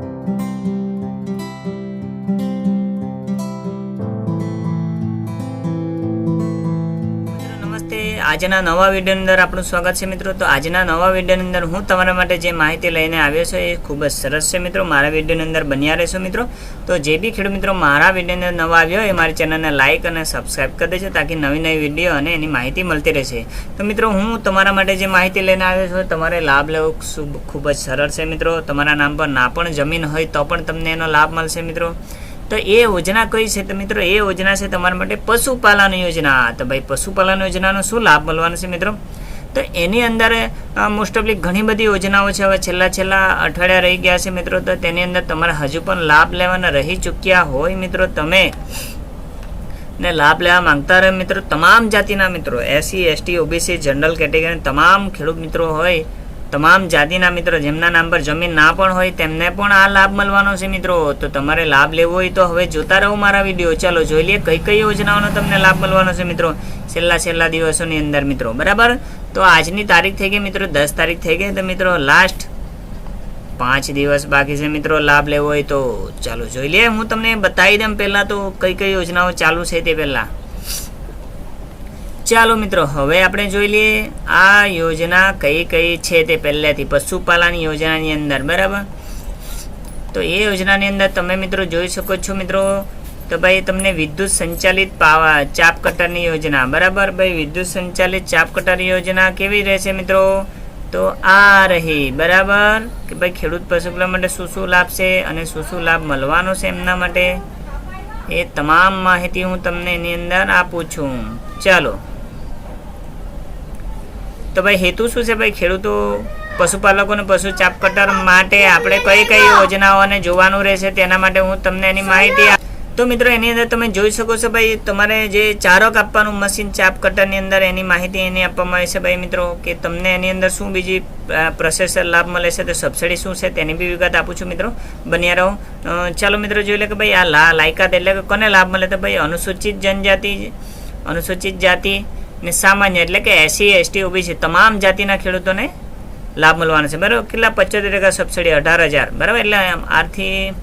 મિત્રો, આજના નવા વિડીયોની અંદર આપણું સ્વાગત છે મિત્રો. તો આજના નવા વિડીયોની અંદર હું તમારા માટે જે માહિતી લઈને આવ્યો છું એ ખૂબ જ સરસ છે મિત્રો. મારા વિડીયોની અંદર બન્યા રહેશો મિત્રો. તો જે બી ખેડૂત મિત્રો મારા વિડીયોની અંદર નવા આવ્યો એ મારી ચેનલને લાઇક અને સબસ્ક્રાઈબ કરી દેજો તાકી નવી નવી વીડિયો અને એની માહિતી મળતી રહેશે. તો મિત્રો હું તમારા માટે જે માહિતી લઈને આવ્યો છું તમારે લાભ લેવો ખૂબ જ સરળ છે મિત્રો. તમારા નામ પર ના પણ જમીન હોય તો પણ તમને એનો લાભ મળશે મિત્રો. તો એ યોજના કઈ છે તો મિત્રો, એ યોજના છે તમારા માટે પશુપાલન યોજના. તો ભાઈ, પશુપાલન યોજનાનો શું લાભ મળવાનો છે મિત્રો? તો એની અંદર મોસ્ટ ઓફલી ઘણી બધી યોજનાઓ છે. હવે છેલ્લા છેલ્લા અઠવાડિયા રહી ગયા છે મિત્રો, તો તેની અંદર તમારે હજુ પણ લાભ લેવાના રહી ચૂક્યા હોય મિત્રો તમે. ને લાભ લેવા માંગતા રહે મિત્રો તમામ જાતિના મિત્રો. SC, ST, OBC, general category તમામ ખેડૂત મિત્રો હોય તમામ જાતિના મિત્રો, જેમના નામ પર જમીન ના પણ હોય, તેમને પણ આ લાભ મળવાનો છે મિત્રો. તો તમારે લાભ લેવો હોય તો હવે જોતા રહો મારા વીડિયો. ચાલો જોઈ લઈએ કઈ કઈ યોજનાઓનો તમને લાભ મળવાનો છે મિત્રો. છેલ્લા છેલ્લા દિવસોની અંદર મિત્રો, બરાબર? તો આજની તારીખ થઈ ગઈ મિત્રો, દસ તારીખ થઈ ગઈ. તો મિત્રો લાસ્ટ પાંચ દિવસ બાકી છે મિત્રો લાભ લેવો હોય તો ચાલો જોઈ લઈએ. હું તમને બતાવી દઉં પહેલાં તો કઈ કઈ યોજનાઓ ચાલુ છે તે પહેલાં. ચાલો મિત્રો, હવે આપણે જોઈ લઈએ આ યોજના કઈ કઈ છે તે પહેલેથી. પશુપાલન યોજનાની અંદર, બરાબર? તો એ યોજનાની અંદર તમે મિત્રો જોઈ શકો છો મિત્રો, તો ભાઈ તમને વિદ્યુત સંચાલિત પાવા, ચાપ કટરની યોજના, બરાબર? ભાઈ વિદ્યુત સંચાલિત ચાપ કટર યોજના કેવી રહેશે મિત્રો? તો આ રહી, બરાબર? કે ભાઈ ખેડૂત પશુપાલન માટે શું શું લાભ છે અને શું શું લાભ મળવાનો છે એમના માટે? એ તમામ માહિતી હું તમને એની અંદર આપું છું. ચાલો. તો ભાઈ હેતુ શું છે ભાઈ? ખેડૂતો, પશુપાલકોને પશુ ચાપ કટર માટે આપણે કઈ કઈ યોજનાઓને જોવાનું રહેશે તેના માટે હું તમને એની માહિતી તો મિત્રો, એની અંદર તમે જોઈ શકો છો ભાઈ, તમારે જે ચારક આપવાનું મશીન ચાપ કટરની અંદર એની માહિતી એની આપવામાં આવી છે ભાઈ મિત્રો, કે તમને એની અંદર શું બીજી પ્રોસેસર લાભ મળે છે, તો સબસિડી શું છે તેની બી વિગત આપું છું મિત્રો, બન્યા રહો. ચાલો મિત્રો, જોઈ લે કે ભાઈ આ લા, લાયકાત એટલે કે કોને લાભ મળે તો ભાઈ અનુસૂચિત જનજાતિ, અનુસૂચિત જાતિ ને સામાન્ય એટલે કે એસસી એસટી, ઓબીસી તમામ જાતિના ખેડૂતોને લાભ મળવાનો છે. બરાબર? કેટલા? પચોતેર ટકા સબસિડી, અઢાર હજાર. બરાબર? એટલે આરથી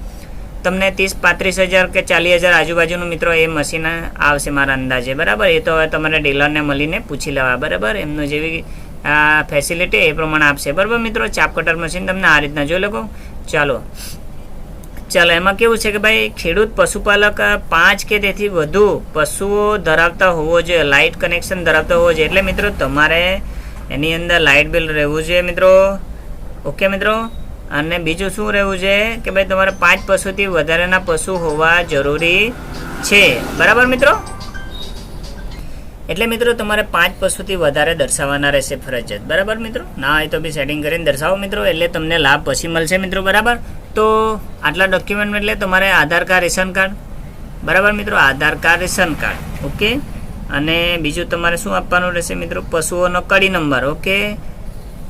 તમને ત્રીસ, પાંત્રીસ હજાર કે ચાલીસ હજાર આજુબાજુનું મિત્રો એ મશીન આવશે મારા અંદાજે. બરાબર? એ તો હવે તમારે ડીલરને મળીને પૂછી લેવા. બરાબર? એમનું જેવી ફેસિલિટી એ પ્રમાણે આપશે. બરાબર મિત્રો? ચાપ કટર મશીન તમને આ રીતના જોઈ લો ચાલો. ચાલો, એમાં કેવું છે કે ભાઈ, ખેડૂત પશુપાલક પાંચ કે તેથી વધુ પશુઓ ધરાવતા હોવો જોઈએ, લાઇટ કનેક્શન ધરાવતા હોવો જોઈએ. એટલે મિત્રો, તમારે એની અંદર લાઇટ બિલ રહેવું જોઈએ મિત્રો. ઓકે મિત્રો? અને બીજું શું રહેવું છે કે ભાઈ, તમારે પાંચ પશુથી વધારેના પશુ હોવા જરૂરી છે. બરાબર મિત્રો? એટલે મિત્રો, તમારે પાંચ પશુથી વધારે દર્શાવવાના રહેશે ફરજિયાત. બરાબર મિત્રો? ના હોય તો બી સેટિંગ કરીને દર્શાવો મિત્રો, એટલે તમને લાભ પછી મળશે મિત્રો, બરાબર? તો આટલા ડોક્યુમેન્ટ એટલે તમારે આધાર કાર્ડ, રેશન કાર્ડ. બરાબર મિત્રો? Aadhaar card, ration card. Okay? અને બીજું તમારે શું આપવાનું રહેશે મિત્રો? પશુઓનો કડી નંબર. ઓકે?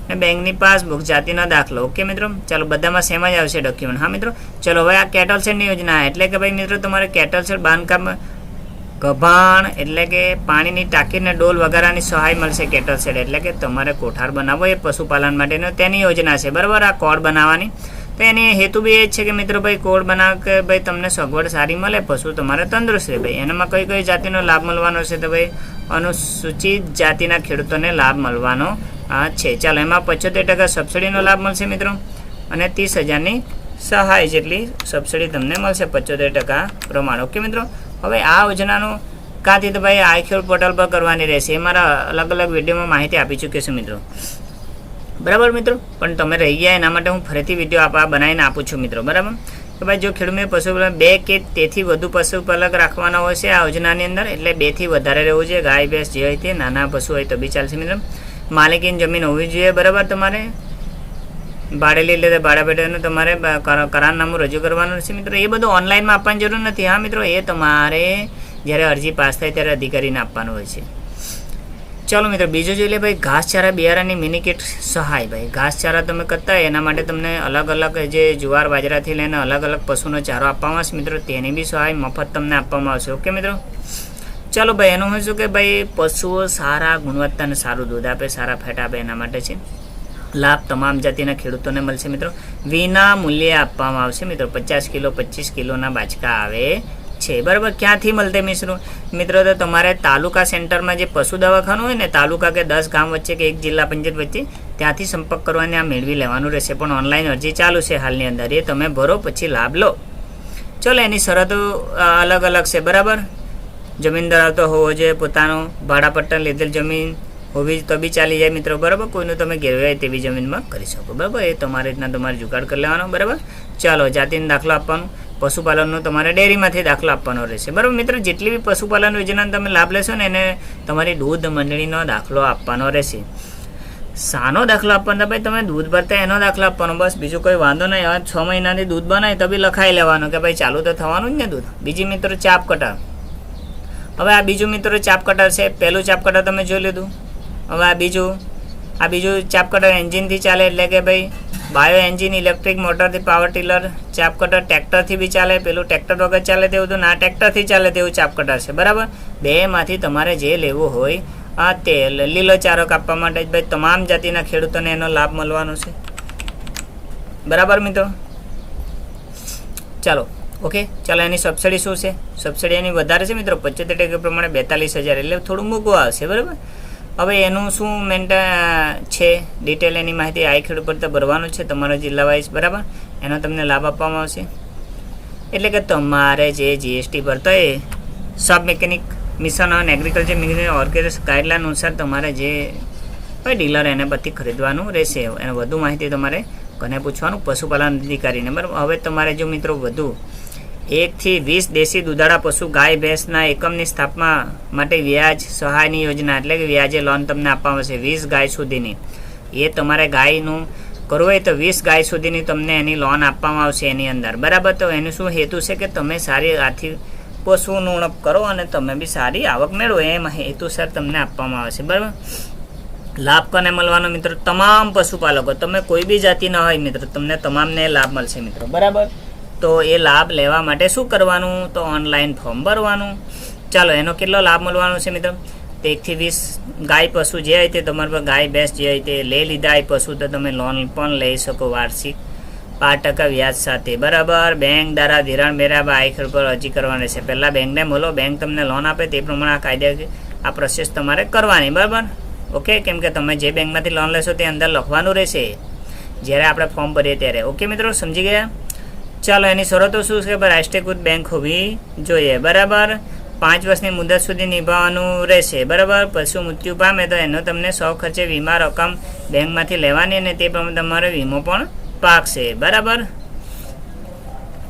અને બેંકની પાસબુક, જાતિનો દાખલો. ઓકે મિત્રો? ચાલો, બધામાં સેમ જ આવશે ડોક્યુમેન્ટ હા મિત્રો? ચલો, હવે આ કેટલ શેડની યોજના. એટલે કે ભાઈ મિત્રો, તમારે કેટલ શેડ બાંધકામ ગભાણ એટલે કે પાણીની ટાંકીને ડોલ વગેરેની સહાય મળશે કેટલ શેડ એટલે કે તમારે કોઠાર બનાવવો એ પશુપાલન માટેનો તેની યોજના છે. બરાબર? આ કોડ બનાવવાની. તો એની હેતુ બી એ જ છે કે મિત્રો ભાઈ કોડ બનાવ કે ભાઈ તમને સગવડ સારી મળે, પશુ તમારે તંદુરસ્ત રહે. ભાઈ એનામાં કઈ કઈ જાતિનો લાભ મળવાનો છે તો ભાઈ અનુસૂચિત જાતિના ખેડૂતોને લાભ મળવાનો છે. ચાલો, એમાં પચોતેર ટકા સબસિડીનો લાભ મળશે મિત્રો. અને ત્રીસ હજારની સહાય જેટલી સબસિડી તમને મળશે પચોતેર ટકા પ્રમાણ. ઓકે મિત્રો? હવે આ યોજનાનું કાંથી તો ભાઈ આઈખ્યોર પોર્ટલ પર કરવાની રહેશે. એ મારા અલગ અલગ વિડીયોમાં માહિતી આપી ચૂક્યો છું મિત્રો. બરાબર મિત્રો? પણ તમે રહી ગયા એના માટે હું ફરીથી વીડિયો આપવા બનાવીને આપું છું મિત્રો, બરાબર? કે ભાઈ જો ખેડૂતને પશુપાલન બે કે તેથી વધુ પશુપાલક રાખવાના હોય છે આ યોજનાની અંદર, એટલે બેથી વધારે રહેવું જોઈએ. ગાય, ભેંસ જે હોય તે, નાના પશુ હોય તો બી ચાલશે મિત્રો. માલિકીની જમીન હોવી જોઈએ, બરાબર તમારે? ભાડે લઈ લે ભાડા પેટેનું તમારે કરારનામું રજૂ કરવાનું રહેશે મિત્રો. એ બધું ઓનલાઈનમાં આપવાની જરૂર નથી. હા મિત્રો, એ તમારે જ્યારે અરજી પાસ થાય ત્યારે અધિકારીને આપવાનું હોય છે. ચાલો મિત્રો, બીજું જોઈ લે ભાઈ, ઘાસચારા બિયારણની મિનિકેટ સહાય ભાઈ. ઘાસચારા તમે કરતા એના માટે તમને અલગ અલગ જે જુવાર બાજરાથી લઈને અલગ અલગ પશુનો ચારો આપવામાં આવશે મિત્રો. તેની બી સહાય, મફત તમને આપવામાં આવશે. ઓકે મિત્રો? ચાલો ભાઈ, એનું હું શું કે ભાઈ, પશુઓ સારા ગુણવત્તા અને સારું દૂધ આપે, સારા ફેટ આપે એના માટે છે. લાભ તમામ જાતિના ખેડૂતોને મળશે મિત્રો. વિના મૂલ્યે આપવામાં આવશે મિત્રો. પચાસ કિલો, પચીસ કિલોના બાચકા આવે. છે. બરાબર? ક્યાંથી મળતે મિત્રો મિત્રો, તો તમારે તાલુકા સેન્ટરમાં જે પશુ દવાખાનું હોય ને, તાલુકા કે દસ ગામ વચ્ચે કે એક જિલ્લા પંચાયત વચ્ચે, ત્યાંથી સંપર્ક કરવાને આ મેળવી લેવાનું રહેશે. પણ ઓનલાઈન અરજી ચાલુ છે હાલની અંદર. એ તમે ભરો, પછી લાભ લો. ચલો, એની શરતો અલગ અલગ છે. બરાબર? જમીન ધરાવતો હોવો જોઈએ, પોતાનો ભાડાપટ્ટન લીધેલ જમીન હોવી તો બી ચાલી જાય મિત્રો. બરાબર? કોઈનું તમે ગેરવાય તેવી જમીનમાં કરી શકો. બરાબર? એ તમારી રીતના તમારે જુગાડ કરી લેવાનો. બરાબર? ચાલો, જાતિનો દાખલો આપવાનો. પશુપાલનનો તમારે ડેરીમાંથી દાખલો આપવાનો રહેશે. બરાબર મિત્રો, જેટલી બી પશુપાલન યોજનાનો તમે લાભ લેશો ને એને તમારી દૂધ મંડળીનો દાખલો આપવાનો રહેશે. સાનો દાખલો આપવાનો, ભાઈ તમે દૂધ ભરતા એનો દાખલો આપવાનો, બસ. બીજું કોઈ વાંધો નહીં. હવે છ મહિનાથી દૂધ બનાવે તો બી લખાઈ લેવાનું કે ભાઈ ચાલુ તો થવાનું જ ને દૂધ. બીજી મિત્રો ચાપ કટર હવે આ બીજું મિત્રો ચાપ કટર છે. પહેલું ચાપ કટર તમે જોઈ લીધું. હવે આ બીજું આ બીજું ચાપ કટર એન્જિનથી ચાલે એટલે કે ભાઈ બાયો એન્જિન, ઇલેક્ટ્રિક મોટરથી પાવર ટીલર, ચાપ કટર ટ્રેક્ટરથી બી ચાલે, પેલું ટ્રેક્ટર વગર ચાલે તેવું તો ના, ટ્રેક્ટરથી ચાલે તેવું ચાપ કટર છે, બરાબર? બેમાંથી તમારે જે લેવું હોય, આ તેલ લીલો ચારો કાપવા માટે ભાઈ તમામ જાતિના ખેડૂતોને એનો લાભ મળવાનો છે. બરાબર મિત્રો? ચાલો, ઓકે, ચાલો એની સબસિડી શું છે? સબસિડી એની વધારે છે મિત્રો, પચોતેર ટકા પ્રમાણે બેતાલીસ હજાર, એટલે થોડું મૂકવા આવશે, બરાબર? હવે એનું શું મેન્ટા છે? ડિટેલ એની માહિતી આઈ ખેડૂત પર તો ભરવાનું છે, તમારો જિલ્લા વાઇઝ, બરાબર? એનો તમને લાભ આપવામાં આવશે. એટલે કે તમારે જે જીએસટી ભરતા એ sub mechanic mission on agriculture mechanic organic guideline અનુસાર તમારે જે હોય ડીલર એને બધી ખરીદવાનું રહેશે. એને વધુ માહિતી તમારે કોને પૂછવાનું? પશુપાલન અધિકારીને, બરાબર? હવે તમારે જો મિત્રો વધુ એકથી વીસ દેશી દુધાળા પશુ ગાય, ભેંસના એકમની સ્થાપના માટે વ્યાજ સહાયની યોજના એટલે કે વ્યાજે લોન તમને આપવામાં આવશે વીસ ગાય સુધીની. એ તમારે ગાયનું કરવું હોય તો વીસ ગાય સુધીની તમને એની લોન આપવામાં આવશે એની અંદર. બરાબર? તો એનું શું હેતુ છે કે તમે સારી આથી પશુનું ઉણપ કરો અને તમે બી સારી આવક મેળવો. એમ હેતુસર તમને આપવામાં આવશે બરાબર? લાભ કોને મળવાનો મિત્રો? તમામ પશુપાલકો. તમે કોઈ બી જાતિના હોય મિત્રો, તમને તમામને લાભ મળશે મિત્રો. બરાબર? તો એ લાભ લેવા માટે શું કરવાનું? તો ઓનલાઈન ફોર્મ ભરવાનું. ચાલો, એનો કેટલો લાભ મળવાનો છે મિત્રો? તો એકથી વીસ ગાય પશુ જે હોય તે તમારા પર ગાય, ભેંસ જે હોય તે લઈ લીધા એ પશુ તો તમે લોન પણ લઈ શકો વાર્ષિક. પાંચ ટકા વ્યાજ સાથે. બરાબર? બેંક દ્વારા ધિરાણ મેળવ્યા આખર પર અરજી કરવાની રહેશે પહેલાં બેંકને બોલો બેંક તમને લોન આપે તે પ્રમાણે આ કાયદા આ પ્રોસેસ તમારે કરવાની. બરાબર? ઓકે? કેમ કે તમે જે બેંકમાંથી લોન લેશો તે અંદર લખવાનું રહેશે. જ્યારે આપણે ફોર્મ ભરીએ ત્યારે. ઓકે મિત્રો? સમજી ગયા? ચાલો, એની શરતો શું છે? ભાઈ રાષ્ટ્રીયકૃત બેંક હોવી જોઈએ. બરાબર? પાંચ વર્ષની મુદત સુધી નિભાવવાનું રહેશે. બરાબર? પશુ મૃત્યુ પામે તો એનો તમને સો ખર્ચે વીમા રકમ બેંકમાંથી લેવાની અને તે પ્રમાણે તમારો વીમો પણ પાકશે. બરાબર?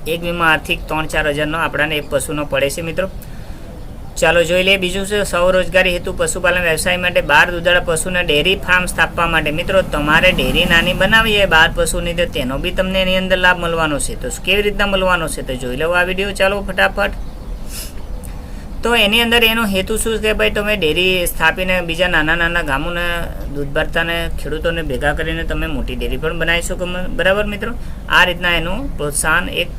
એક વીમા આર્થિક ત્રણ ચાર હજારનો આપણાને એક પશુનો પડે છે, મિત્રો. ચાલો જોઈ લઈએ, બીજું છે સ્વરોજગારી હેતુ પશુપાલન વ્યવસાય માટે બાર દુધાળા પશુને ડેરી ફાર્મ સ્થાપવા માટે. મિત્રો, તમારે ડેરી નાની બનાવી હોય બાર પશુની તો તેનો બી તમને એની અંદર લાભ મળવાનો છે. તો કેવી રીતના મળવાનો છે તો જોઈ લો આ વીડિયો. ચાલો ફટાફટ. તો એની અંદર એનો હેતુ શું છે ભાઈ? તમે ડેરી સ્થાપીને બીજા નાના નાના ગામોને, દૂધ ભરતાને, ખેડૂતોને ભેગા કરીને તમે મોટી ડેરી પણ બનાવી શકો બરાબર મિત્રો? આ રીતના એનું પ્રોત્સાહન એક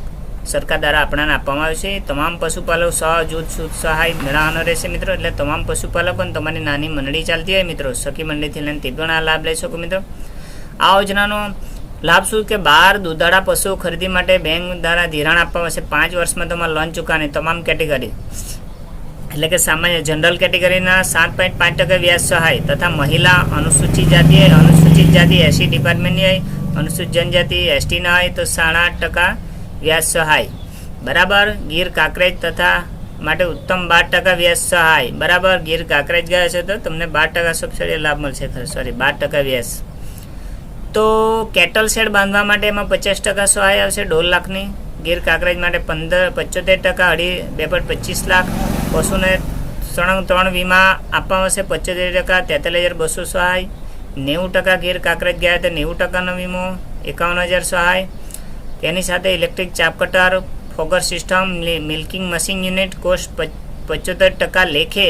સરકાર દ્વારા આપણાને આપવામાં આવે છે. તમામ પશુપાલકો સહ જૂથ સૂદ સહાય મેળવવાનો રહેશે મિત્રો. એટલે તમામ પશુપાલકોને તમારી નાની મંડળી ચાલતી હોય મિત્રો. સખી મંડળીથી લઈને તે પણ આ લાભ લઈ શકો મિત્રો. આ યોજનાનો લાભ શું કે બાર દુધાળા પશુઓ ખરીદી માટે બેંક દ્વારા ધિરાણ આપવામાં આવશે. પાંચ વર્ષમાં તમારે લોન ચૂકવાની તમામ કેટેગરી. એટલે કે સામાન્ય જનરલ કેટેગરીના સાત પોઈન્ટ પાંચ ટકા વ્યાજ સહાય તથા મહિલા અનુસૂચિત જાતિ અનુસૂચિત જાતિ એસી ડિપાર્ટમેન્ટની હોય, અનુસૂચિત જનજાતિ એસટીના હોય તો સાડા આઠ ટકા વ્યાજ સહાય બરાબર? ગીર કાંકરેજ તથા માટે ઉત્તમ બાર ટકા વ્યાજ સહાય બરાબર? ગીર કાંકરેજ ગયા છે તો તમને બાર ટકા સબસિડી લાભ મળશે. સોરી બાર ટકા વ્યાજ તો કેટલ શેડ બાંધવા માટે એમાં પચાસ ટકા સહાય આવશે? દોઢ લાખની. ગીર કાંકરેજ માટે પંદર, પંચોતેર ટકા, અઢી, બે પોઈન્ટ પચીસ લાખ. પશુને સળંગ ત્રણ વીમા આપવામાં આવશે. પંચોતેર ટકા, તેતાલીસ હજાર બસો સહાય. નેવું ટકા ગીર કાંકરેજ ગયા તો નેવું ટકાનો વીમો. એકાવન હજાર સહાય. તેની સાથે electric chaff cutter fogger system milking machine unit cost પંચોતેર ટકા લેખે,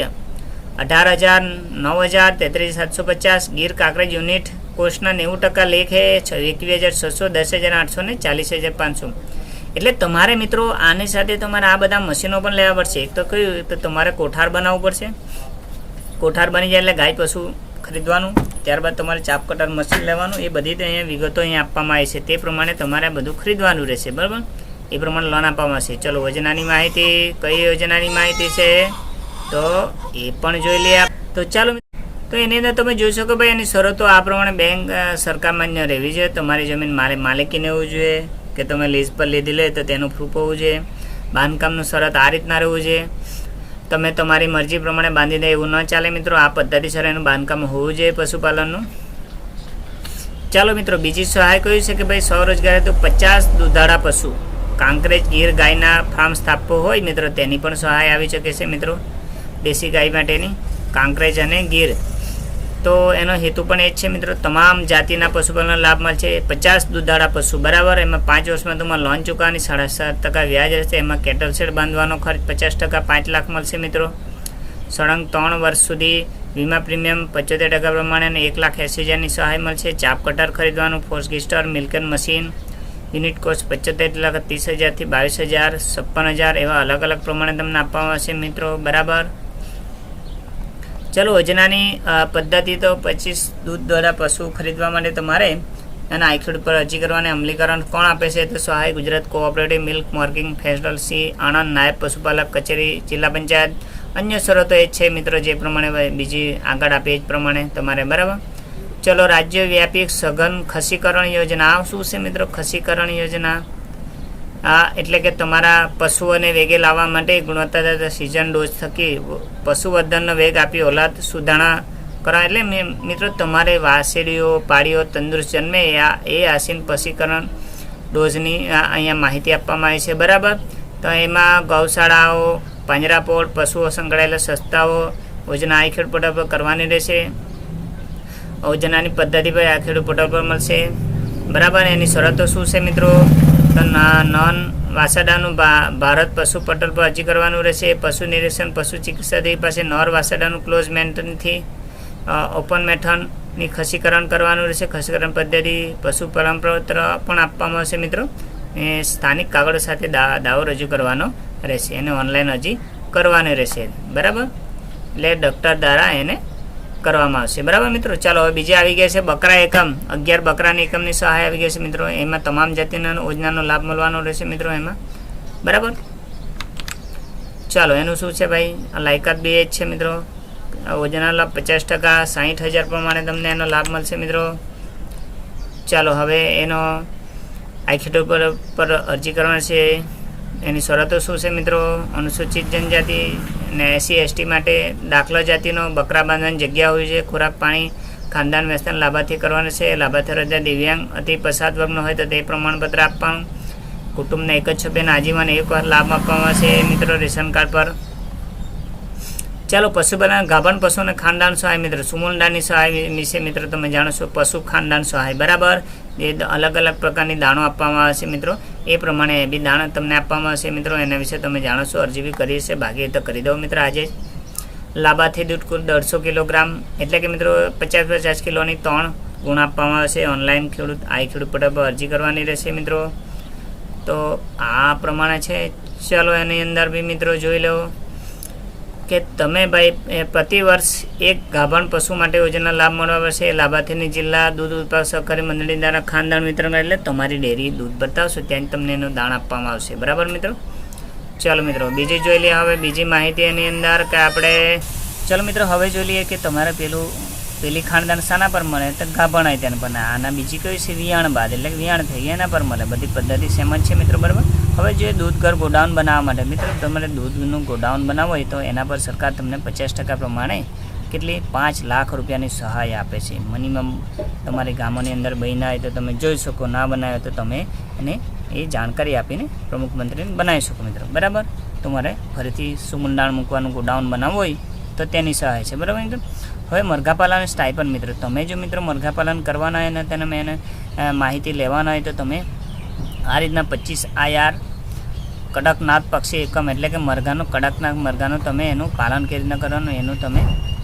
અઢાર હજાર નવ હજાર તેત્રીસ સાતસો પચાસ, ગીર કાંકરેજ યુનિટ કોસ્ટના નેવું ટકા લેખે એકવીસ હજાર છસો દસ હજાર આઠસો ને ચાલીસ હજાર પાંચસો. એટલે તમારે મિત્રો આની સાથે તમારે આ બધા મશીનો પણ લેવા પડશે. એક તો કયું? તો તમારે કોઠાર બનાવવું પડશે. કોઠાર બની જાય એટલે ગાય પશુ ખરીદવાનું. ત્યારબાદ તમારે ચાપ કટર મશીન લેવાનું, એ બધી અહીંયા વિગતો અહીંયા આપવામાં આવી છે. તે પ્રમાણે તમારે બધું ખરીદવાનું રહેશે, બરાબર? એ પ્રમાણે લોન આપવામાં આવશે. ચલો યોજનાની માહિતી, કઈ યોજનાની માહિતી છે? તો એ પણ જોઈ લઈએ તો ચાલો તો એની અંદર તમે જોઈ શકો ભાઈ, એની શરતો આ પ્રમાણે બેંક સરકાર માન્ય રહેવી જોઈએ. તમારી જમીન મારે માલિકીને હોવું જોઈએ, કે તમે લીઝ પર લીધી લે તો તેનું પ્રૂફ હોવું જોઈએ. બાંધકામનું શરત આ રીતના રહેવું જોઈએ. તમે તમારી મરજી પ્રમાણે બાંધી દે, એવું ન ચાલે મિત્રો. આ પદ્ધતિસર એનું બાંધકામ હોવું જોઈએ પશુપાલનનું. ચાલો મિત્રો, બીજી સહાય કહ્યું છે કે ભાઈ, સ્વરોજગાર તો પચાસ દુધાળા પશુ, કાંકરેજ, ગીર, ગાયના ફાર્મ સ્થાપવો હોય મિત્રો, તેની પણ સહાય આવી શકે છે મિત્રો, દેશી ગાય માટેની, કાંકરેજ અને ગીર. તો એનો હેતુ પણ એ જ છે મિત્રો, તમામ જાતિના પશુપાલનનો લાભ મળશે પચાસ દુધાળા પશુ, બરાબર? એમાં પાંચ વર્ષમાં તમારે લોન ચૂકવવાની, સાડા સાત ટકા વ્યાજ રહેશે. એમાં કેટલ શેડ બાંધવાનો ખર્ચ? પચાસ ટકા પાંચ લાખ મળશે મિત્રો. સળંગ ત્રણ વર્ષ સુધી વીમા પ્રીમિયમ પચોતેર ટકા પ્રમાણે અને એક લાખ એંસી હજારની સહાય મળશે. ચાપ કટર ખરીદવાનું ફોર્સ ગિસ્ટર, મિલ્કન મશીન, યુનિટ કોસ્ટ પચોતેર લાખ ત્રીસ હજારથી બાવીસ હજાર, છપ્પન હજાર એવા અલગ અલગ પ્રમાણે તમને આપવામાં આવશે મિત્રો. બરાબર? ચલો યોજનાની પદ્ધતિ તો પચીસ દૂધ દ્વારા પશુ ખરીદવા માટે તમારે. એના આઈખેડ પર અરજી કરવાને અમલીકરણ કોણ આપે છે તો સહાય Gujarat cooperative milk marking federal C Anand નાયબ પશુપાલક કચેરી, જિલ્લા પંચાયત. અન્ય શરતો એ છે મિત્રો, જે પ્રમાણે બીજી આગળ આપે એ પ્રમાણે તમારે, બરાબર? ચલો રાજ્ય વ્યાપી સઘન ખસીકરણ યોજના. શું છે મિત્રો ખસીકરણ યોજના? આ એટલે કે તમારા પશુઓને વેગે લાવવા માટે ગુણવત્તા સિઝન ડોઝ થકી પશુવર્ધનનો વેગ આપી ઓલાદ સુધારણા કરવા એટલે મિત્રો, તમારે વાસેડીઓ પાડીઓ તંદુરસ્ત જન્મે એ આસીન પસીકરણ ડોઝની અહીંયા માહિતી આપવામાં આવી છે. બરાબર? તો એમાં ગૌશાળાઓ પાંજરાપોળ પશુઓ સંકળાયેલા સંસ્થાઓ યોજના આ ખેડૂત પોર્ટલ પર કરવાની રહેશે. યોજનાની પદ્ધતિ પર આ ખેડૂત પોર્ટલ પર મળશે. બરાબર, એની શરતો શું છે મિત્રો? તો નોન વાસાડાનું ભારત પશુ પટલ પર અરજી કરવાનું રહેશે. પશુ નિરીક્ષણ, પશુ ચિકિત્સાથી પાસે નોર વાસાડાનું ક્લોઝ મેન્ટનથી ઓપન મેથડની ખસીકરણ કરવાનું રહેશે. ખસીકરણ પદ્ધતિ, પશુ પરંપરાત્ર પણ આપવામાં આવશે મિત્રો. એ સ્થાનિક કાગળો સાથે દાવો રજૂ કરવાનો રહેશે. એને ઓનલાઈન અરજી કરવાની રહેશે. બરાબર? એટલે ડૉક્ટર દ્વારા એને કરવામાં આવશે. બરાબર મિત્રો? ચાલો, હવે બીજી આવી ગયા છે બકરા એકમ. અગિયાર બકરાની એકમની સહાય આવી ગઈ છે મિત્રો. એમાં તમામ જાતિના યોજનાનો લાભ મળવાનો રહેશે મિત્રો એમાં. બરાબર? ચાલો, એનું શું છે ભાઈ? આ લાયકાત બી જ છે મિત્રો. યોજના લાભ પચાસ ટકા, સાહીઠ હજાર પ્રમાણે તમને એનો લાભ મળશે મિત્રો. ચાલો, હવે એનો આઈખેટો પર પર અરજી કરવાની છે. એની શરતો શું છે મિત્રો? અનુસૂચિત જનજાતિ અને એસસી એસટી માટે દાખલા જાતિનો બકરા બાંધવાની જગ્યા હોય છે ખોરાક, પાણી, ખાનદાન વ્યવસ્થાન લાભાર્થી કરવાનું છે. લાભાર્થી રજા દિવ્યાંગ, અતિ પસાદ વર્ગનો હોય તો તે પ્રમાણપત્ર આપવાનું. કુટુંબના એક જ સભ્યના આજીવન એકવાર લાભ આપવામાં આવશે. મિત્રો, રેશન કાર્ડ પર ચાલો પશુપાલન ગાભણ પશુને ખાનદાન સહાય મિત્ર સુમુંડાની સહાય વિશે મિત્રો તમે જાણો છો, પશુ ખાનદાન સહાય, બરાબર? જે અલગ અલગ પ્રકારની દાણો આપવામાં આવે છે મિત્રો. એ પ્રમાણે બી દાણા તમને આપવામાં આવશે મિત્રો, એના વિશે તમે જાણો છો, અરજી બી કરી છે ભાગી તો કરી દો મિત્રો આજે જ. લાભાથી દૂધ કુલ દોઢસો કિલોગ્રામ, એટલે કે મિત્રો પચાસ પચાસ કિલોની ત્રણ ગુણ આપવામાં આવશે, ઓનલાઈન ખેડૂત, આઈ ખેડૂત પોર્ટલ પર અરજી કરવાની રહેશે મિત્રો. તો આ પ્રમાણે છે. ચાલો એની અંદર બી મિત્રો જોઈ લો. કે તમે ભાઈ, એ પ્રતિ વર્ષ એક ગાભણ પશુ માટે યોજના લાભ મળવા પડશે લાભાર્થીની જિલ્લા દૂધ ઉત્પાદક સહકારી મંડળી દ્વારા ખાનદાન વિતરણ એટલે તમારી ડેરી દૂધ બતાવશો, ત્યાં તમને એનું દાણ આપવામાં આવશે. બરાબર મિત્રો? ચાલો મિત્રો, બીજી જોઈ લઈએ હવે બીજી માહિતી એની અંદર કે આપણે, ચાલો મિત્રો, હવે જોઈ લઈએ કે તમારે પેલું, પેલી ખાનદાન શાના પર મળે તો ગાભણ હોય તેને પણ આના બીજી કઈ છે? વિયાણ બાદ, એટલે વિયાણ થઈ ગયા એના પર મળે. બધી પદ્ધતિ સેમ જ છે મિત્રો, બરાબર? હવે જે દૂધ ઘર ગોડાઉન બનાવવા માટે, મિત્રો, તમારે દૂધનું ગોડાઉન બનાવવું હોય તો એના પર સરકાર તમને પચાસ ટકા પ્રમાણે કેટલી? પાંચ લાખ રૂપિયાની સહાય આપે છે. મિનિમમ તમારી ગામોની અંદર બન્યા હોય તો તમે જોઈ શકો, ના બનાવ્યો તો તમે એને એ જાણકારી આપીને પ્રમુખ મંત્રીને બનાવી શકો, મિત્રો. બરાબર? તમારે ફરીથી સુમંડાણ મૂકવાનું ગોડાઉન બનાવવું હોય તો તેની સહાય છે. બરાબર, મિત્રો? હવે મરઘાપાલન સ્ટાઇપન મિત્રો. તમે જો, મિત્રો, મરઘાપાલન કરવાના હોય ને, તેને એને માહિતી લેવાના હોય તો તમે આ રીતના પચીસ આયાર કડકનાથ પક્ષી એકમ એટલે કે મરઘાનું, કડકનાથ મરઘાનું તમે એનું પાલન કેવી રીતના કરવાનું, એનું તમે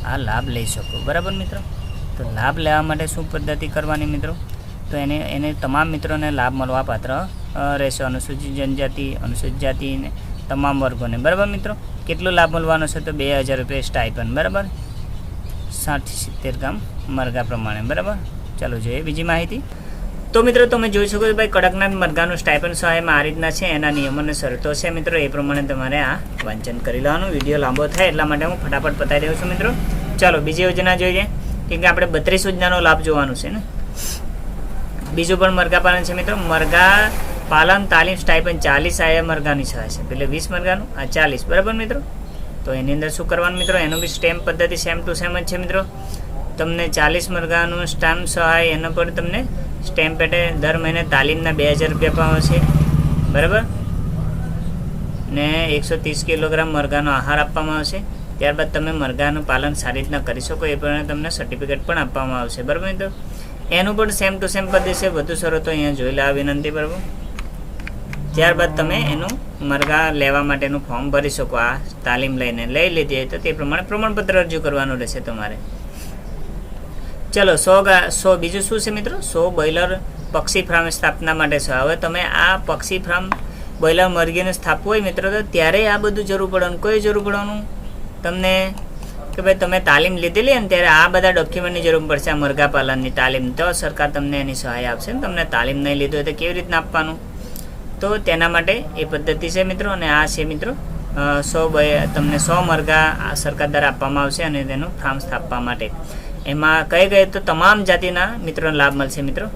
આ લાભ લઈ શકો. બરાબર મિત્રો? તો લાભ લેવા માટે શું પદ્ધતિ કરવાની મિત્રો? તો એને એને તમામ મિત્રોને લાભ મળવા પાત્ર રહેશે અનુસૂચિત જનજાતિ, અનુસૂચિત જાતિને તમામ વર્ગોને. બરાબર મિત્રો? કેટલો લાભ મળવાનો છે તો બે હજાર રૂપિયા સ્ટાઇપન બરાબર? સાઠથી સિત્તેર ગામ મરઘા પ્રમાણે. બરાબર? ચાલો જોઈએ બીજી માહિતી. તો મિત્રો તમે જોઈ શકો છો ભાઈ કડકનાથ મરઘાનું સ્ટાઇપન સહાયમાં આ રીતના છે, એના નિયમોને શરતો છે મિત્રો. એ પ્રમાણે તમારે આ વાંચન કરી લેવાનું. વીડિયો લાંબો થાય એટલા માટે હું ફટાફટ બતાવી રહ્યો છું મિત્રો. ચાલો, બીજી યોજના જોઈએ. કેમ કે આપણે બત્રીસ યોજનાનો લાભ જોવાનું છે ને? બીજું પણ મરઘા પાલન છે મિત્રો. મરઘા પાલન, તાલીમ સ્ટાઇપન ચાલીસ આયા મરઘાની સહાય છે. એટલે વીસ મરઘાનું, આ ચાલીસ. બરાબર મિત્રો? તો એની અંદર શું કરવાનું મિત્રો? એનું બી સ્ટેમ્પ પદ્ધતિ સેમ ટુ સેમ જ છે મિત્રો. તમને ચાલીસ મરઘાનું સ્ટેમ્પ સહાય એના પર તમને સ્ટેમ્પ પેટે દર મહિને તાલીમના બે હજાર રૂપિયા આપવામાં આવશે. બરાબર? ને એકસો ત્રીસ કિલોગ્રામ મરઘાનો આહાર આપવામાં આવશે. ત્યારબાદ તમે મરઘાનું પાલન સારી રીતના કરી શકો એ પ્રમાણે તમને સર્ટિફિકેટ પણ આપવામાં આવશે. બરાબર મિત્રો? એનું પણ સેમ ટુ સેમ પદ્ધતિ છે. વધુ શરતો અહીંયા જોઈ લેવા વિનંતી, બરાબર? ત્યારબાદ તમે એનું મરઘા લેવા માટેનું ફોર્મ ભરી શકો. આ તાલીમ લઈને લઈ લીધી હોય તો તે પ્રમાણે પ્રમાણપત્ર રજૂ કરવાનું રહેશે તમારે. ચલો, સો ગા, સો, બીજું શું છે મિત્રો? સો બોઇલર પક્ષી ફાર્મ સ્થાપના માટે છે. હવે તમે આ પક્ષી ફાર્મ બોઇલર મરઘીને સ્થાપવું હોય મિત્રો, તો ત્યારે આ બધું જરૂર પડવાનું. કોઈ જરૂર પડવાનું? તમને કે ભાઈ તમે તાલીમ લીધેલી અને ત્યારે આ બધા ડોક્યુમેન્ટની જરૂર પડશે, આ મરઘા પાલનની તાલીમ. તો સરકાર તમને એની સહાય આપશે ને તમને તાલીમ નહીં લીધું હોય તો કેવી રીતના આપવાનું? તો તેના માટે એ પદ્ધતિ છે મિત્રો, અને આ છે મિત્રો સો તમને સો મરઘા આ સરકાર દ્વારા આપવામાં આવશે અને તેનું ફાર્મ સ્થાપવા માટે. એમાં કઈ કઈ તો તમામ જાતિના મિત્રોને લાભ મળશે મિત્રો.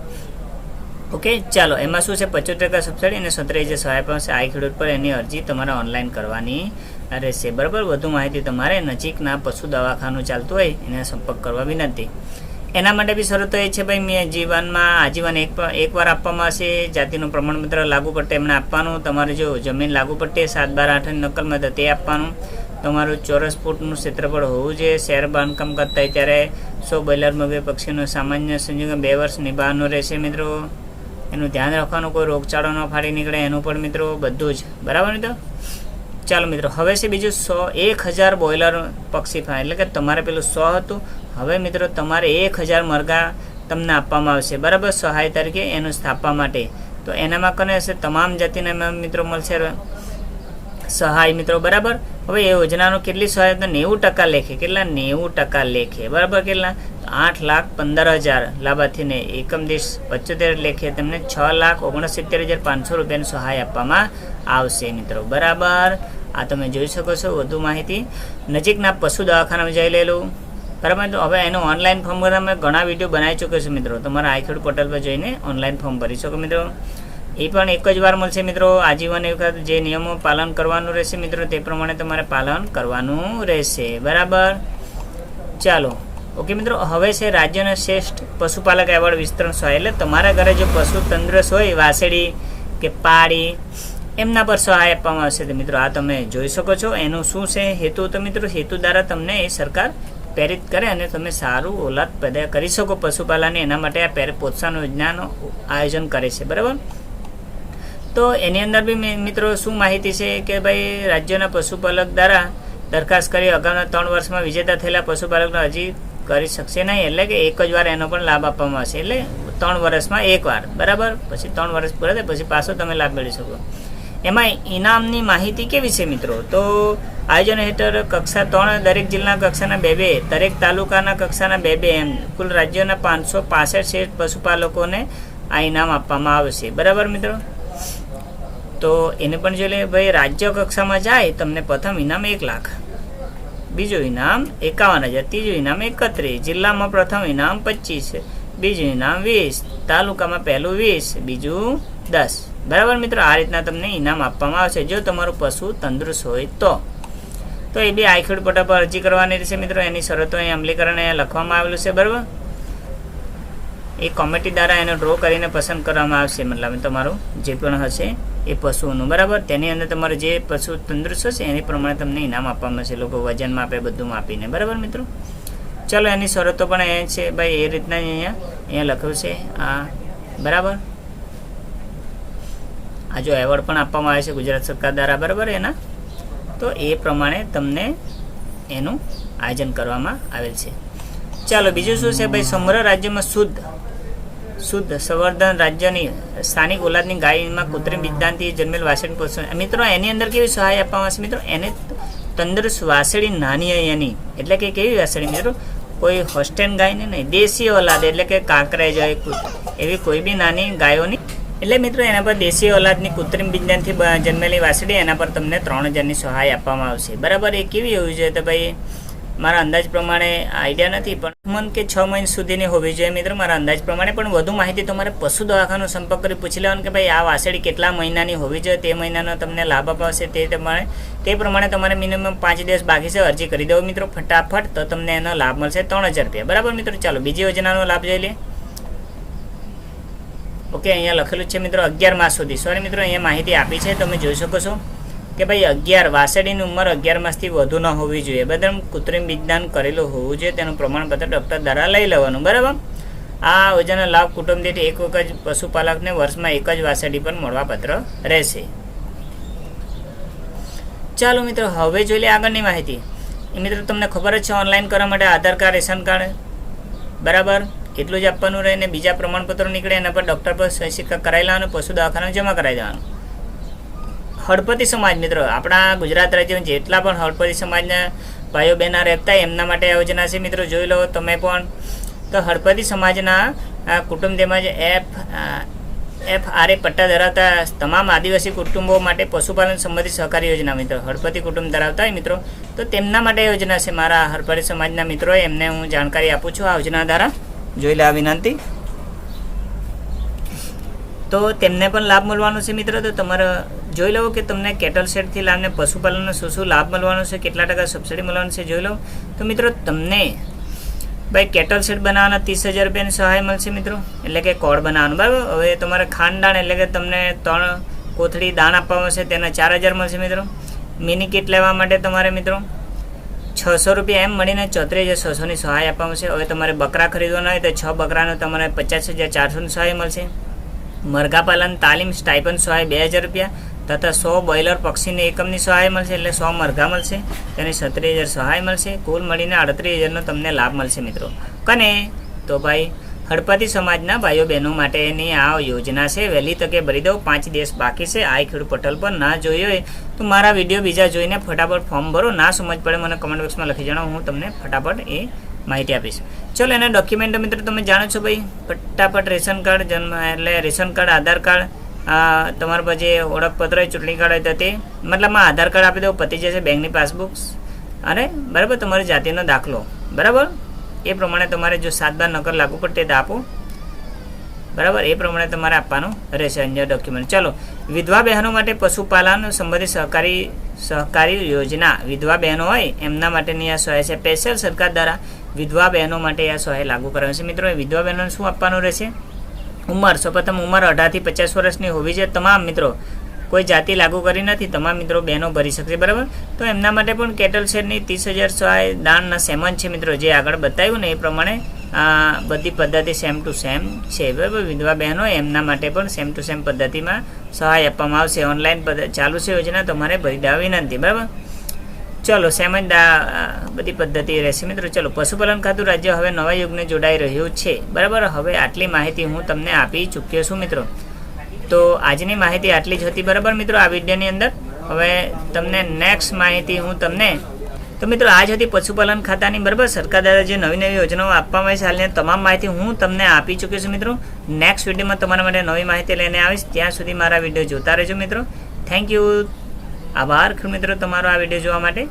ઓકે ચાલો, એમાં શું છે? પચોતેર ટકા સબસિડી અને સત્તર જે સહાય છે, આ ખેડૂત પર એની અરજી તમારે ઓનલાઈન કરવાની રહેશે. બરાબર? વધુ માહિતી તમારે નજીકના પશુ દવાખાનું ચાલતું હોય, એને સંપર્ક કરવા વિનંતી. એના માટે બી શરતો એ છે ભાઈ, મેં જીવનમાં આજીવન એક એકવાર આપવામાં આવશે, જાતિનું પ્રમાણપત્ર લાગુ પડતે એમને આપવાનું. તમારે જો જમીન લાગુ પડતે સાત બાર આઠની નકલમાં તો તે આપવાનું. તમારું ચોરસ ફૂટનું ક્ષેત્રફળ હોવું જોઈએ. શહેર બાંધકામ કરતા હોય ત્યારે સો બોઇલર મગે પક્ષીનું સામાન્ય સંજોગ બે વર્ષ નિભાવવાનું રહેશે મિત્રો. એનું ધ્યાન રાખવાનું, કોઈ રોગચાળો ન ફાડી નીકળે એનું પણ મિત્રો બધું જ. બરાબર મિત્રો? ચાલો મિત્રો, હવે છે બીજું સો એક હજાર બોઈલર પક્ષી ફાર્મ એટલે કે તમારે પેલું સો હતું. હવે મિત્રો તમારે એક હજાર મરઘા તમને આપવામાં આવશે. બરાબર? સહાય તરીકે એનું સ્થાપવા માટે. તો એનામાં કને હશે? તમામ જાતિના મિત્રો મળશે. સહાય મિત્રો, બરાબર? હવે એ યોજનાનો કેટલી સહાય? તો નેવું ટકા લેખે. કેટલા? નેવું ટકા લેખે. બરાબર કેટલા? આઠ લાખ પંદર હજાર. લાભાર્થીને એકમ દિવસ પચોતેર લેખે તેમને છ લાખ ઓગણસિત્તેર હજાર પાંચસો રૂપિયાની સહાય આપવામાં આવશે મિત્રો. બરાબર? આ તમે જોઈ શકો છો વધુ માહિતી. નજીકના પશુ દવાખાનામાં જઈ લેલું. બરાબર? તો હવે એનું ઓનલાઈન ફોર્મ ભરવા મેં ઘણા વીડિયો બનાવી ચૂક્યો છું મિત્રો. તમારા આઈખેડ પોર્ટલ પર જઈને ઓનલાઈન ફોર્મ ભરી શકો મિત્રો. એ પણ એક જ વાર મળશે મિત્રો. આજીવન વખત જે નિયમો પાલન કરવાનું રહેશે મિત્રો, તે પ્રમાણે તમારે પાલન કરવાનું રહેશે. બરાબર? ચાલો. ઓકે મિત્રો, હવે છે રાજ્યના શ્રેષ્ઠ પશુપાલક એવોર્ડ વિસ્તરણ સહાય એટલે તમારા ઘરે જો પશુ તંદુરસ્ત હોય, વાસળી કે પાડી એમના પર સહાય આપવામાં આવશે. તો મિત્રો, આ તમે જોઈ શકો છો. એનું શું છે હેતુ? તો મિત્રો, હેતુ દ્વારા તમને એ સરકાર પ્રેરિત કરે અને તમે સારું ઓલાદ પેદા કરી શકો પશુપાલન એના માટે આ પેર, પ્રોત્સાહન યોજનાનું આયોજન કરે છે. બરાબર? તો એની અંદર બી મિત્રો શું માહિતી છે કે ભાઈ રાજ્યના પશુપાલક દ્વારા દરખાસ્ત કરી અગાઉના ત્રણ વર્ષમાં વિજેતા થયેલા પશુપાલકનો હજી કરી શકશે નહીં, એટલે કે એક જ વાર એનો પણ લાભ આપવામાં આવશે, એટલે ત્રણ વર્ષમાં એક વાર, બરાબર? પછી ત્રણ વર્ષ પૂરા થાય, પછી પાછો તમે લાભ મેળવી શકો. એમાં ઇનામની માહિતી કેવી છે મિત્રો? તો આયોજન હેઠળ કક્ષા ત્રણ દરેક જિલ્લા કક્ષાના બે બે, દરેક તાલુકાના કક્ષાના બે બે એમ, કુલ રાજ્યોના પાંચસો પાસઠ શેઠ પશુપાલકોને આ ઇનામ આપવામાં આવશે, બરાબર મિત્રો? તો એને પણ જોઈ લઈએ ભાઈ રાજ્ય કક્ષામાં જાય, તમને પ્રથમ ઇનામ એક લાખ. બીજું ઇનામ એકાવન હજાર, ત્રીજું ઇનામ એકત્રીસ, જિલ્લામાં પ્રથમ ઇનામ પચીસ બીજું ઇનામ વીસ, તાલુકામાં પહેલું વીસ, બીજું દસ. બરાબર મિત્રો? આ રીતના તમને ઇનામ આપવામાં આવશે. જો તમારું પશુ તંદુરસ્ત હોય તો. તો એ બી આઈખેડ પટા પર અરજી કરવાની રહેશે મિત્રો. એની શરતો અહીં અમલીકરણ અહીંયા લખવામાં આવેલું છે, બરાબર? એ કોમિટી દ્વારા એને ડ્રો કરીને પસંદ કરવામાં આવશે. મતલબ તમારું જે પણ હશે એ પશુઓનું બરાબર? તેની અંદર તમારે જે પશુ તંદુરસ્ત હશે એની પ્રમાણે તમને ઇનામ આપવામાં આવશે. લોકો વજન માપે બધું માપીને. બરાબર મિત્રો? ચલો, એની શરતો પણ અહીંયા છે. ભાઈ, એ રીતના અહીંયા અહીંયા લખ્યું છે. આ, બરાબર? આ જો એવોર્ડ પણ આપવામાં આવે છે ગુજરાત સરકાર દ્વારા, બરાબર એના? તો એ પ્રમાણે તમને એનું આયોજન કરવામાં આવેલ છે. ચાલો, બીજું શું છે? ભાઈ, સમગ્ર રાજ્યમાં શુદ્ધ શુદ્ધ સંવર્ધન રાજ્યની સ્થાનિક ઓલાદની ગાયમાં કૃત્રિમ વિજ્ઞાનથી જન્મેલ વાસણ પોષણ. મિત્રો, એની અંદર કેવી સહાય આપવામાં આવશે? મિત્રો, એને તંદુરસ્ત વાસળી નાની એની. એટલે કે કેવી વાસળી? મિત્રો, કોઈ હોસ્ટેન ગાયને નહીં, દેશી ઓલાદ, એટલે કે કાંકરેજ હોય એવી કોઈ બી નાની ગાયોની. એટલે મિત્રો, એના પર દેશી ઓલાદની કૃત્રિમ વિજ્ઞાનથી જન્મેલી વાસળી, એના પર તમને ત્રણ હજારની સહાય આપવામાં આવશે. બરાબર? એ કેવી હોવી જોઈએ તો ભાઈ? મારા અંદાજ પ્રમાણે આઈડિયા નથી, પણ મન કે છ મહિના સુધીની હોવી જોઈએ મિત્રો. મારા અંદાજ પ્રમાણે પણ વધુ માહિતી તમારે પશુ દવાખાનો સંપર્ક કરી પૂછી લેવાનું કે ભાઈ આ વાસળી કેટલા મહિનાની હોવી જોઈએ, તે મહિનાનો તમને લાભ અપાવશે, તે પ્રમાણે તે પ્રમાણે તમારે મિનિમમ પાંચ દિવસ બાકી છે, અરજી કરી દો મિત્રો ફટાફટ, તો તમને એનો લાભ મળશે ત્રણ હજાર રૂપિયા. બરાબર મિત્રો? ચાલો, બીજી યોજનાનો લાભ જોઈ લઈએ. ઓકે, અહીંયા લખેલું છે મિત્રો, અગિયાર માસ સુધી. સોરી મિત્રો, અહીંયા માહિતી આપી છે, તમે જોઈ શકો છો. કે ભાઈ અગિયાર, વાસળીની ઉંમર અગિયાર માસથી વધુ ન હોવી જોઈએ. બરાબર કૃત્રિમ વિજ્ઞાન કરેલું હોવું જોઈએ, તેનું પ્રમાણપત્ર ડૉક્ટર દ્વારા લઈ લેવાનું, બરાબર? આ યોજના લાભ કુટુંબ દીઠ એક વખત પશુપાલકને વર્ષમાં એક જ વાસળી પર મળવાપત્ર રહેશે. ચાલો મિત્રો, હવે જોઈ લે આગળની માહિતી. મિત્રો, તમને ખબર જ છે, ઓનલાઈન કરવા માટે આધાર કાર્ડ, રેશન કાર્ડ, બરાબર? એટલું જ આપવાનું રહે ને બીજા પ્રમાણપત્રો નીકળે, એના પર ડૉક્ટર પર સહી સિક્કા કરાવી લેવાનું, પશુ દવાખાના જમા કરાવી દેવાનું. હળપતિ સમાજ મિત્રો. આપણા ગુજરાત રાજ્યમાં જેટલા પણ હળપતિ સમાજના ભાઈઓ બહેના રહેતા એમના માટે યોજના છે મિત્રો. જોઈ લો તમે પણ. તો હળપતિ સમાજના કુટુંબ તેમજ એફ એફ આર એ પટ્ટા ધરાવતા તમામ આદિવાસી કુટુંબો માટે પશુપાલન સંબંધિત સહકારી યોજના મિત્રો. હળપતિ કુટુંબ ધરાવતા હોય મિત્રો. તો તેમના માટે યોજના છે મારા હળપતિ સમાજના મિત્રો એમને હું જાણકારી આપું છું. આ યોજના દ્વારા. જોઈ લે આ વિનંતી. તો તેમને પણ લાભ મળવાનો છે મિત્રો? તો તમારે જોઈ લો કે તમને કેટલ શેડથી લાભને પશુપાલનનો શું શું લાભ મળવાનો છે? કેટલા ટકા સબસિડી મળવાનું છે? જોઈ લો. તો મિત્રો, તમને ભાઈ કેટલ શેડ બનાવવાના ત્રીસ હજાર રૂપિયાની સહાય મળશે મિત્રો? એટલે કે કોડ બનાવવાનું, બરાબર? હવે તમારે ખાંડ એટલે કે તમને ત્રણ કોથળી દાણ આપવામાં છે, તેના ચાર હજાર મળશે મિત્રો. મિની કિટ લેવા માટે તમારે મિત્રો છસો રૂપિયા એમ મળીને ચોત્રીસ હજાર છસોની સહાય આપવામાં છે. હવે તમારે બકરા ખરીદવાના હોય તો છ બકરાનો તમારે પચાસ હજાર ચારસોની સહાય મળશે. મરઘા પાલન તાલીમ સ્ટાઇપન સહાય બે હજાર રૂપિયા તથા સો બોઇલર પક્ષીને એકમની સહાય મળશે એટલે સો મરઘા મળશે. તેની સત્રીસ હજાર સહાય મળશે. કુલ મળીને આડત્રીસ હજારનો તમને લાભ મળશે મિત્રો. કને? તો ભાઈ, હડપતિ સમાજના ભાઈઓ બહેનો માટેની આ યોજના છે. વહેલી તકે ભરી દઉં. પાંચ દિવસ બાકી છે. આ ખેડૂત પટલ પર ના જોઈ હોય તો મારા વીડિયો બીજા જોઈને ફટાફટ ફોર્મ ભરો. ના સમજ પડે મને કમેન્ટ બોક્સમાં લખી જણાવો. હું તમને ફટાફટ એ માહિતી આપીશ. ચલો, એના ડોક્યુમેન્ટ મિત્રો તમે જાણો છો ભાઈ, ફટાફટ રેશન કાર્ડ, જન્મ, એટલે રેશન કાર્ડ, આધાર કાર્ડ તમારા પાસે ઓળખપત્ર હોય, ચૂંટણી કાર્ડ હોય તો મતલબમાં આધાર કાર્ડ આપી દો પતી જશે બેંકની પાસબુક્સ, અને બરાબર તમારી જાતિનો દાખલો. બરાબર? એ પ્રમાણે તમારે જો સાત બાર નકર લાગુ પડે તે આપો. બરાબર? એ પ્રમાણે તમારે આપવાનું રહેશે અન્ય ડોક્યુમેન્ટ ચાલો, વિધવા બહેનો માટે પશુપાલન સંબંધિત સહકારી સહકારી યોજના વિધવા બહેનો હોય, એમના માટેની આ સહાય છે સ્પેશિયલ સરકાર દ્વારા વિધવા બહેનો માટે આ સહાય લાગુ કરાયો છે. મિત્રો વિધવા બહેનોને શું આપવાનું રહેશે? ઉંમર, સૌપ્રથમ ઉંમર અઢારથી પચાસ વર્ષની હોવી જોઈએ. તમામ મિત્રો, કોઈ જાતિ લાગુ કરી નથી. તમામ મિત્રો બહેનો ભરી શકશે, બરાબર? તો એમના માટે પણ કેટલ શેરની ત્રીસ હજાર સહાય, દાનના સેમન છે મિત્રો, જે આગળ બતાવ્યું ને એ પ્રમાણે, આ બધી પદ્ધતિ સેમ ટુ સેમ છે. બરાબર? વિધવા બહેનો એમના માટે પણ સેમ ટુ સેમ પદ્ધતિમાં સહાય આપવામાં આવશે. ઓનલાઈન ચાલુ છે યોજના તમારે ભરી દેવા વિનંતી. બરાબર? ચલો સેમ દા- બધી પદ્ધતિ રહેશે. મિત્રો, ચલો, પશુપાલન ખાતું રાજ્ય હવે નવા યુગને જોડાઈ રહ્યું છે. બરાબર? હવે આટલી માહિતી હું તમને આપી ચૂક્યો છું, મિત્રો. તો આજની માહિતી આટલી જ હતી, બરાબર, મિત્રો, આ વિડીયોની અંદર? હવે તમને નેક્સ્ટ માહિતી હું તમને તો મિત્રો આજ હતી પશુપાલન ખાતાની, બરાબર? સરકાર દ્વારા જે નવી નવી યોજનાઓ આપવામાં આવી છે હાલની તમામ માહિતી હું તમને આપી ચૂક્યો છું, મિત્રો. નેક્સ્ટ વિડીયોમાં તમારા માટે નવી માહિતી લઈને આવીશ. ત્યાં સુધી મારા વીડિયો જોતા રહેજો, મિત્રો. થેન્ક યુ આભાર મિત્રો તમારો આ વીડિયો જોવા માટે.